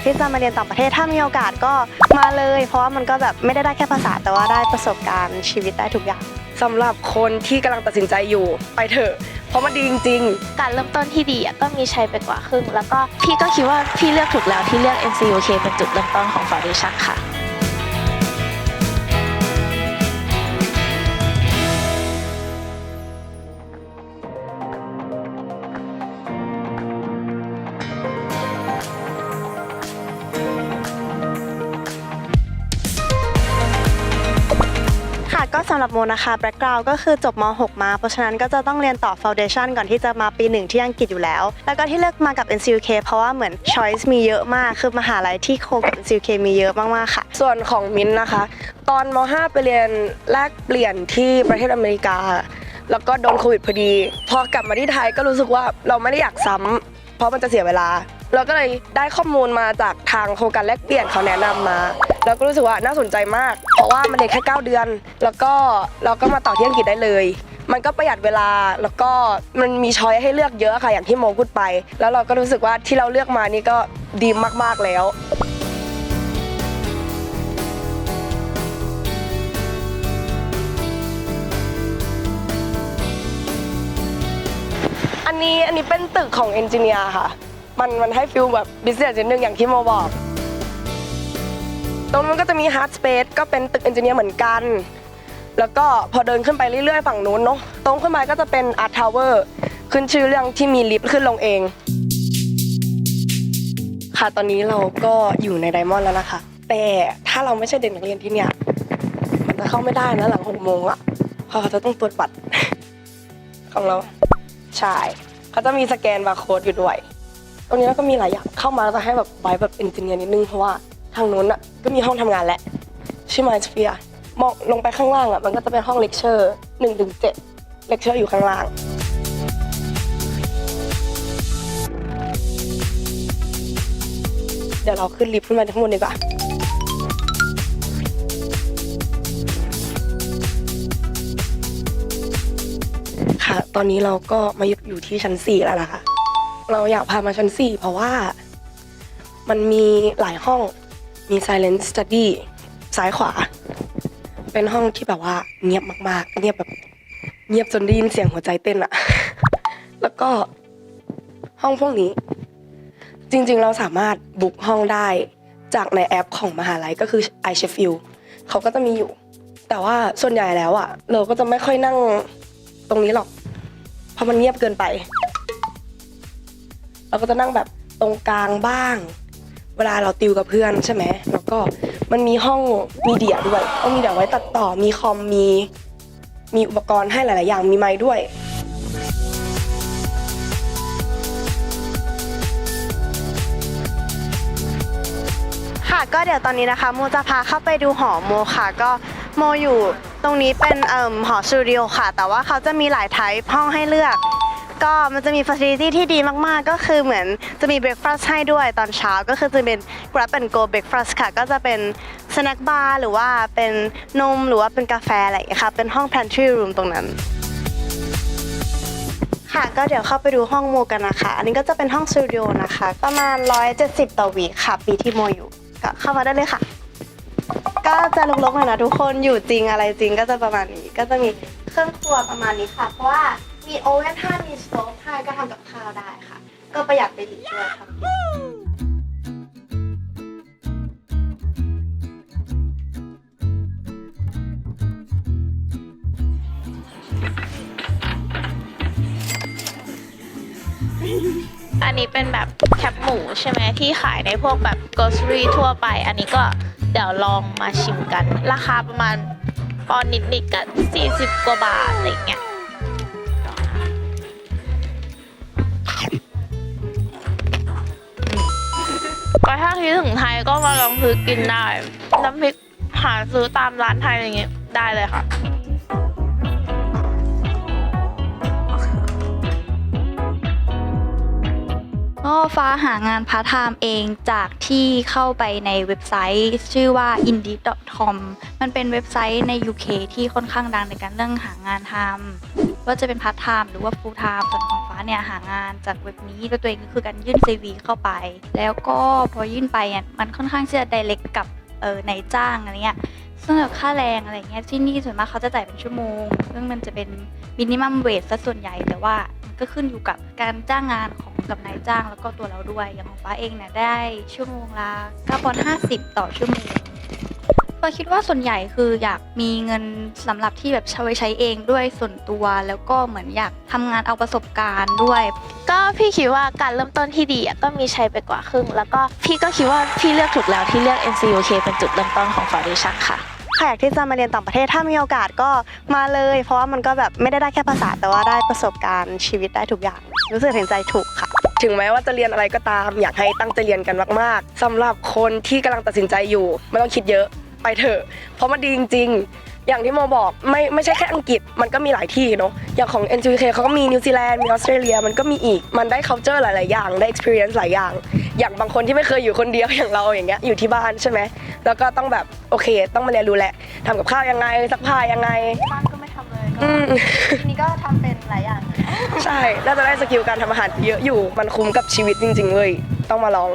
ากที่จะมาเรียนต่างประเทศถ้ามีโอกาสก็มาเลย เพราะว่ามันก็แบบไม่ได้ได้แค่ภาษาแต่ว่าได้ประสบการณ์ชีวิตได้ทุกอย่างสำหรับคนที่กำลังตัดสินใจอยู่ไปเถอะ เพราะมันดีจริง การเริ่มต้นที่ดีอะก็มีชัยไปกว่าครึ่ง แล้วก็พี่ก็คิดว่าพี่เลือกถูกแล้วที่เลือก NCUK เป็นจุดเริ่มต้นของ Foundation ค่ะค่ะ สำหรับโมนะคะแบ็กกราวก็คือจบม .6 มา เพราะฉะนั้นก็จะต้องเรียนต่อ Foundation ก่อนที่จะมาปีหนึ่งที่อังกฤษอยู่แล้ว แล้วก็ที่เลือกมากับ NCUK เพราะว่าเหมือน choice มีเยอะมากคือมหาลัยที่โคกับ NCUK มีเยอะมากๆค่ะ ส่วนของมิ้นนะคะ ตอนม .5 ไปเรียนแลกเปลี่ยนที่ประเทศอเมริกา แล้วก็โดนโควิดพอดี พอกลับมาที่ไทยก็รู้สึกว่าเราไม่ได้อยากซ้ำเพราะมันจะเสียเวลา เราก็เลยได้ข้อมูลมาจากทางโครงการแลกเปลี่ยนเขาแนะนำมา แล้วก็รู้สึกว่าน่าสนใจมาก เพราะว่ามันเรียนแค่ 9 เดือน แล้วก็เราก็มาต่อที่อังกฤษได้เลย มันก็ประหยัดเวลาแล้วก็มันมีช้อยให้เลือกเยอะค่ะอย่างที่โมพูดไป แล้วเราก็รู้สึกว่าที่เราเลือกมานี่ก็ดีมากๆแล้วอันนี้อันนี้เป็นตึกของเอนจิเนียร์ค่ะ มันมันให้ฟิลแบบบิสเนสนิดนึงอย่างที่โมบอก ตรงนู้นก็จะมีฮาร์ดสเปซก็เป็นตึกเอนจิเนียร์เหมือนกัน แล้วก็พอเดินขึ้นไปเรื่อยๆ ฝั่งนู้นเนาะตรงขึ้นไปก็จะเป็นอาร์ตทาวเวอร์ขึ้นชื่อเรื่องที่มีลิฟต์ขึ้นลงเอง ค่ะตอนนี้เราก็อยู่ในไดมอนด์แล้วนะคะ แต่ถ้าเราไม่ใช่เด็กนักเรียนที่เนี่ยมันจะเข้าไม่ได้นะหลังหกโมงอะเพราะเขาจะต้องตรวจบัตรของเราใช่เขาจะมีสแกนบาร์โค้ดอยู่ด้วย ตรงนี้ก็มีหลายอย่างเข้ามาแล้วจะให้แบบไว้แบบเอนจิเนียร์นิดนึงเพราะว่า ทางนู้นอะก็มีห้องทำงานแหละชื่อมาสเฟียมองลงไปข้างล่างอะมันก็จะเป็นห้องเลคเชอร์หนึ่งถึงเจ็ดเลคเชอร์อยู่ข้างล่าง เดี๋ยวเราขึ้นลิฟต์ขึ้นมาข้างบนดีกว่า ค่ะ ตอนนี้เราก็มาอยู่ที่ชั้น 4 แล้วนะคะ เราอยากพามาชั้น 4 เพราะว่า มันมีหลายห้อง มี silent study ซ้ายขวา เป็นห้องที่แบบว่าเงียบมากๆ เงียบแบบเงียบจนได้ยินเสียงหัวใจเต้นอะ แล้วก็ห้องพวกนี้ จริงๆเราสามารถบุกห้องได้จากในแอปของมหาลัยก็คือ i s h e f i e l เขาก็จะมีอยู่ แต่ว่าส่วนใหญ่แล้วอะเราก็จะไม่ค่อยนั่งตรงนี้หรอก เพราะมันเงียบเกินไป เราก็จะนั่งแบบตรงกลางบ้าง เวลาเราติวกับเพื่อนใช่ไหมแล้วก็มันมีห้องมีเดียด้วยห้องมีเดียไว้ตัดต่อมีคอมมีมีอุปกรณ์ให้หลาย ๆ อย่างมีไม้ด้วย ค่ะก็เดี๋ยวตอนนี้นะคะโมจะพาเข้าไปดูหอโมค่ะ ก็โมอยู่ตรงนี้เป็นเอ่มหอสตูดิโอค่ะ แต่ว่าเขาจะมีหลายไทป์ห้องให้เลือก ก็มันจะมีฟ a ซิลิตี้ที่ดีมากๆ ก็คือเหมือนจะมีเบร k ฟาสต์ให้ด้วยตอนเช้าก็คือจะเป็น grab and go breakfast ค่ะ ก็จะเป็นสแน็คบาร์หรือว่าเป็นนมหรือว่าเป็นกาแฟอะไรอย่างเงี้ยค่ะเป็นห้อง pantry room ตรงนั้น ค่ะก็เดี๋ยวเข้าไปดูห้องโมกันนะคะ อันนี้ก็จะเป็นห้องสตูดิโอนะคะ ประมาณ 170 ต่อวีคค่ะ ปีที่โมอยู่ก็เข้ามาได้เลยค่ะก็จะลกๆหน่อยนะทุกคนอยู่จริงอะไรจริงก็จะประมาณนี้ ก็จะมีเครื่องครัวประมาณนี้ค่ะ เพราะว่า มีโอเว่นให้มีสโต๊ฟให้ก็ทำกับข้าวได้ค่ะ ก็ประหยัดไปอีกด้วยค่ะอันนี้เป็นแบบแคปหมูใช่ไหมที่ขายในพวกแบบ grocery ทั่วไป อันนี้ก็เดี๋ยวลองมาชิมกัน ราคาประมาณปอนด์นิดๆกับ40 กว่าบาทอะไรเงี้ย ก็ถ้าคิดถึงไทยก็มาลองซื้อกินได้ น้ำพริกหาซื้อตามร้านไทยอะไรอย่างเงี้ยได้เลยค่ะก็ฟ้าหางานพาร์ทไทม์เองจากที่เข้าไปในเว็บไซต์ ชื่อว่า indeed.com มันเป็นเว็บไซต์ใน UK ที่ค่อนข้างดังในการเรื่องหางานทำ ว่าจะเป็นพาร์ทไทม์หรือว่า full time ส่วนของฟ้าเนี่ยหางานจากเว็บนี้แล้วตัวเองก็คือการยื่น CV เข้าไป แล้วก็พอยื่นไปอะมันค่อนข้างที่จะ direct กับเออนายจ้างอะไรเงี้ยซึ่งแบบค่าแรงอะไรเงี้ยที่นี่ส่วนมากเขาจะจ่ายเป็นชั่วโมง ซึ่งมันจะเป็นมินิมัมเวทซะส่วนใหญ่แต่ว่ามันก็ขึ้นอยู่กับการจ้างงานของกับนายจ้างแล้วก็ตัวเราด้วยอย่างของฟ้าเองเนี่ยได้ชั่วโมงละ9ปอนด์50 ต่อชั่วโมง ฟ้าคิดว่าส่วนใหญ่คืออยากมีเงินสำหรับที่แบบใช้ไว้ใช้เองด้วยส่วนตัว แล้วก็เหมือนอยากทำงานเอาประสบการณ์ด้วย ก็พี่คิดว่าการเริ่มต้นที่ดีอะก็มีใช้ไปกว่าครึ่ง แล้วก็พี่ก็คิดว่าพี่เลือกถูกแล้วที่เลือก NCUK เป็นจุดเริ่มต้นของ Foundation ค่ะใครอยากที่จะมาเรียนต่างประเทศถ้ามีโอกาสก็มาเลย เพราะว่ามันก็แบบไม่ได้ได้แค่ภาษาแต่ว่าได้ประสบการณ์ชีวิตได้ทุกอย่าง รู้สึกเห็นใจถูกค่ะ ถึงแม้ว่าจะเรียนอะไรก็ตาม อยากให้ตั้งใจเรียนกันมาก ๆสำหรับคนที่กำลังตัดสินใจอยู่ ไม่ต้องคิดเยอะ ไปเถอะ เพราะมันดีจริง ๆ อย่างที่โมบอกไม่ไม่ใช่แค่อังกฤษมันก็มีหลายที่เนาะอย่างของ NGK เขาก็มีนิวซีแลนด์มีออสเตรเลียมันก็มีอีกมันได้ culture หลาย ๆ อย่างได้ experience หลายอย่าง อย่างบางคนที่ไม่เคยอยู่คนเดียวอย่างเราอย่างเงี้ยอยู่ที่บ้านใช่ไหมแล้วก็ต้องแบบโอเค ต้องมาเรียนรู้แหละทำกับข้าวยังไงซักผ้ายังไง บ้านก็ไม่ทำเลยอืมทีนี้ก็ทำเป็นหลายอย่างใช่ น่าจะได้สกิลการทำอาหารเยอะอยู่ มันคุ้มกับชีวิตจริงๆเลยต้องมาลอง